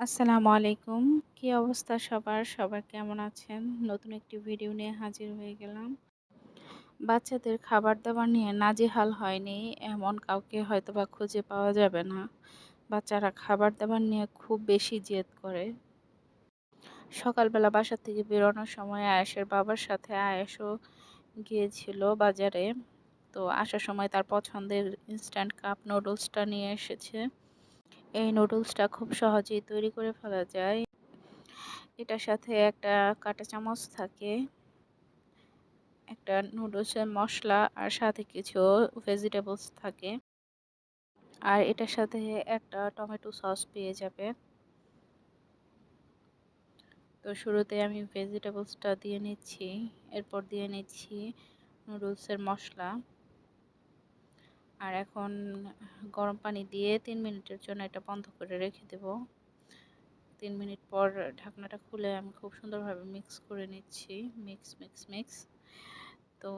আসসালামু আলাইকুম। কি অবস্থা সবার? সবার কেমন আছেন? নতুন একটি ভিডিও নিয়ে হাজির হয়ে গেলাম। বাচ্চাদের খাবার-দাবার নিয়ে নাজেহাল হয়নি, এমন কাউকে হয়তোবা খুঁজে পাওয়া যাবে না। বাচ্চারা খাবার-দাবার নিয়ে খুব বেশি জেদ করে। সকালবেলা বাসা থেকে বেরোনোর সময় আয়েশের বাবার সাথে আয়েশও গিয়েছিল বাজারে। তো আসার সময় তার পছন্দের ইনস্ট্যান্ট কাপ নুডলসটা নিয়ে এসেছে। এই নুডলসটা খুব সহজেই তৈরি করে ফেলা যায়। এটার সাথে একটা কাঁটা চামচ থাকে, একটা নুডলসের মশলা আর সাথে কিছু ভেজিটেবলস থাকে। আর এটার সাথে একটা টমেটো সস পেয়ে যাবে। তো শুরুতে আমি ভেজিটেবলসটা দিয়ে নিচ্ছি, এরপর দিয়ে নিচ্ছি নুডলসের মশলা। আর এখন গরম পানি দিয়ে তিন মিনিটের জন্য এটা বন্ধ করে রেখে দেব। তিন মিনিট পর ঢাকনাটা খুলে আমি খুব সুন্দরভাবে মিক্স করে নিচ্ছি। মিক্স মিক্স মিক্স তো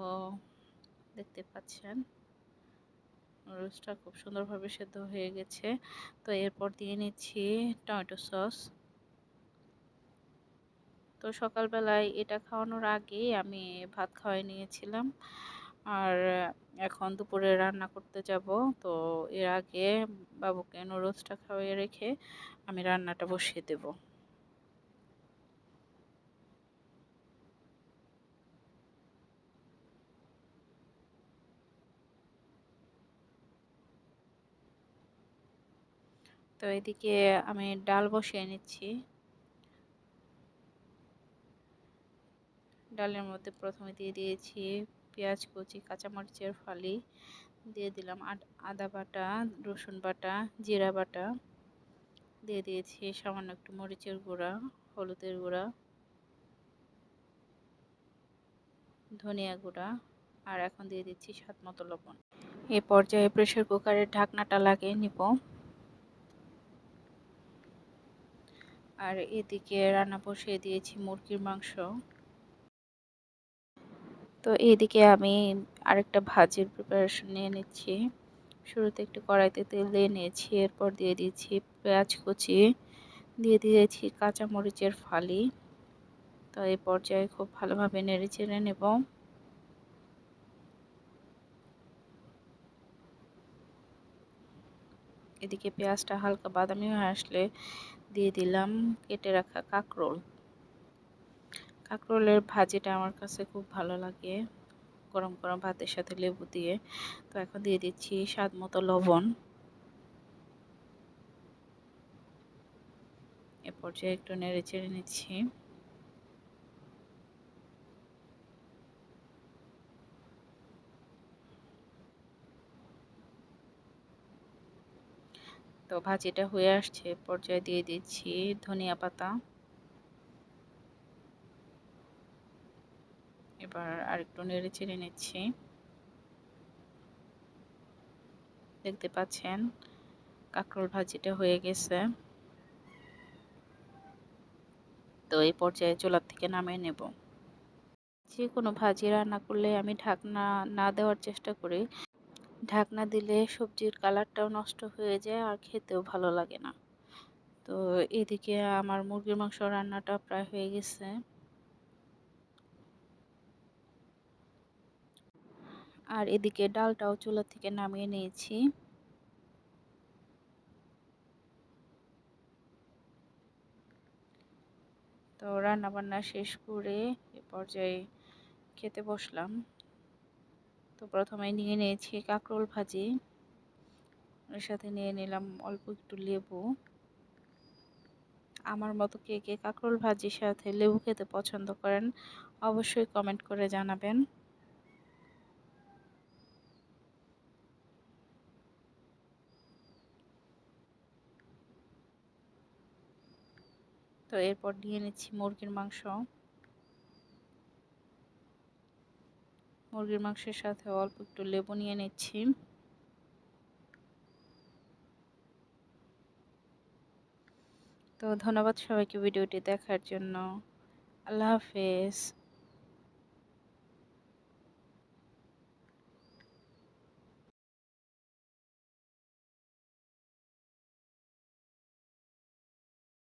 দেখতে পাচ্ছেন নুডলসটা খুব সুন্দরভাবে সেদ্ধ হয়ে গেছে। তো এরপর দিয়ে নিচ্ছি টমেটো সস। তো সকালবেলায় এটা খাওয়ানোর আগেই আমি ভাত খাওয়াই নিয়েছিলাম। আর এখন দুপুরে রান্না করতে যাব। তো এর আগে বাবুকে নুডলসটা খাওয়িয়ে রেখে আমি রান্নাটা বসিয়ে দেব। তো এদিকে আমি ডাল বসিয়ে নিচ্ছি। ডালের মধ্যে প্রথমে দিয়ে দিয়েছি পেঁয়াজ, কুচি, কাঁচামরিচের ফালি দিয়ে দিলাম। আদা বাটা, রসুন বাটা, জিরা বাটা দিয়ে দিয়েছি। সামান্য একটু মরিচের গুঁড়া, হলুদের গুঁড়া, ধনিয়া গুঁড়া আর এখন দিয়ে দিচ্ছি স্বাদ মতো লবণ। এ পর্যায়ে প্রেশার কুকারের ঢাকনাটা লাগিয়ে নিব। আর এদিকে রান্না বসিয়ে দিয়েছি মুরগির মাংস। তো এইদিকে আমি আরেকটা ভাজির প্রিপারেশন নিয়ে নিচ্ছি। শুরুতে একটু কড়াইতে তেল দিয়ে নিয়েছি, এরপর দিয়ে দিয়েছি পেঁয়াজ কুচি, দিয়ে দিয়েছি কাঁচা মরিচের ফালি। তো এই পর্যায়ে খুব ভালোভাবে নেড়ে চেড়ে নেব। এদিকে পেঁয়াজটা হালকা বাদামি হয়ে আসলে দিয়ে দিলাম, কেটে রাখা কাঁকরোল। কাঁকরোলের ভাজিটা আমার কাছে খুব ভালো লাগে। গরম গরম ভাতের সাথে লেবু দিয়ে। তো এখন দিয়ে দিচ্ছি স্বাদ মতো লবণ। এ পর্যায়ে একটু নেড়ে চেড়ে নিচ্ছি। তো ভাজিটা হয়ে আসছে। পর্যায়ে দিয়ে দিচ্ছি ধনিয়া পাতা। এবার আরেকটু নেড়ে চেড়ে নিচ্ছি। দেখতে পাচ্ছেন, কাঁকরোল ভাজিটা হয়ে গেছে। তো এই পর্যায়ে চুলার থেকে নামিয়ে নেব। যে কোনো ভাজি রান্না করলে আমি ঢাকনা না দেওয়ার চেষ্টা করি। ঢাকনা দিলে সবজির কালারটাও নষ্ট হয়ে যায় আর খেতেও ভালো লাগে না। তো এদিকে আমার মুরগির মাংস রান্নাটা প্রায় হয়ে গেছে। আর এদিকে ডালটাও চুলা থেকে নামিয়ে নিয়েছি। তো রান্না বান্না শেষ করে এ পর্যায়ে খেতে বসলাম। তো প্রথমে নিয়ে নিয়েছি কাঁকরোল ভাজি। এর সাথে নিয়ে নিলাম অল্প একটু লেবু। আমার মতো কে কে কাঁকরোল ভাজির সাথে লেবু খেতে পছন্দ করেন, অবশ্যই কমেন্ট করে জানাবেন। তো এরপর নিয়ে নিচ্ছি মুরগির মাংস। মুরগির মাংসের সাথে অল্প একটু লেবু নিয়ে নিচ্ছি। তো ধন্যবাদ সবাইকে ভিডিওটি দেখার জন্য। আল্লাহ হাফেজ।